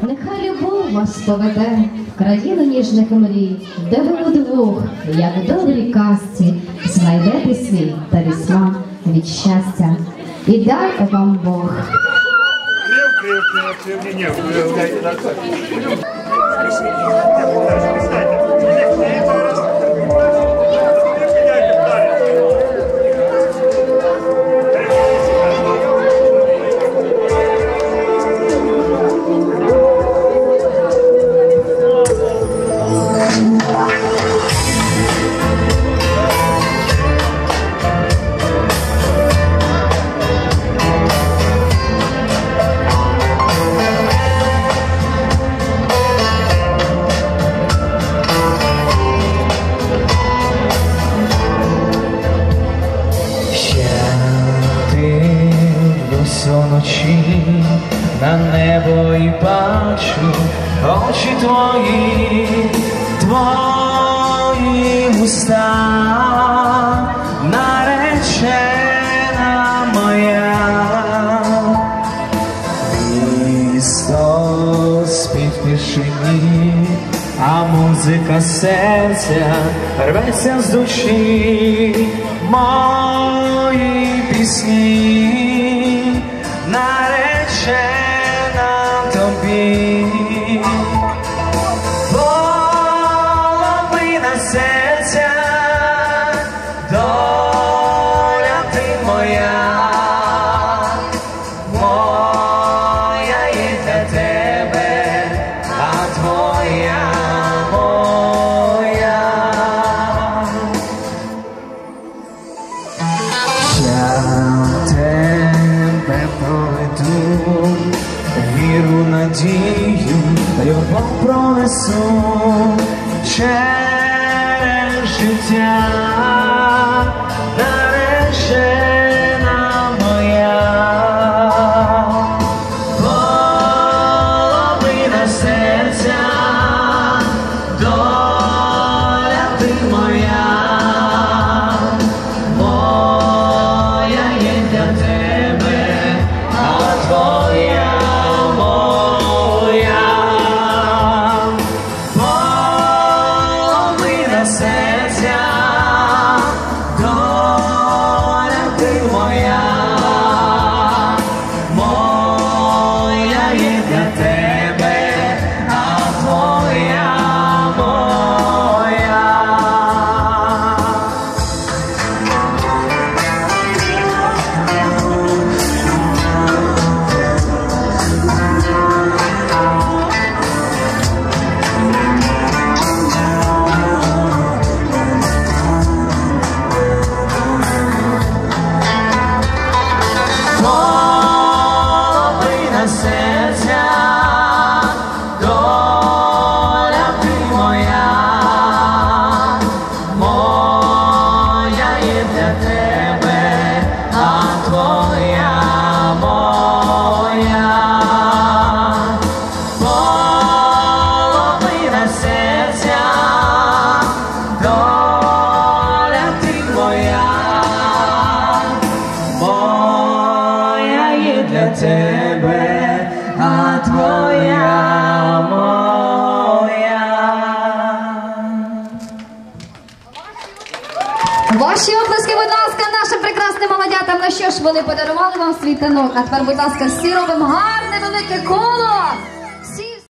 Нехай любов вас поведе в країну ніжних мрій, де ви удвох, як в добрій казці, знайдете свій талісман від щастя. І дай вам Бог. Крив, дивлюсь уночі на небо і бачу очі твої, твої уста, наречена моя. Місто спів тишині, а музика серця рветься з душі. Мої пісні, You. Надію, його пронесу через життя, тебе, а твоя моя. Ваші оплески, будь ласка, нашим прекрасним молодятам. Ну що ж, вони подарували вам свій танок. А тепер, будь ласка, всі робимо гарне велике коло.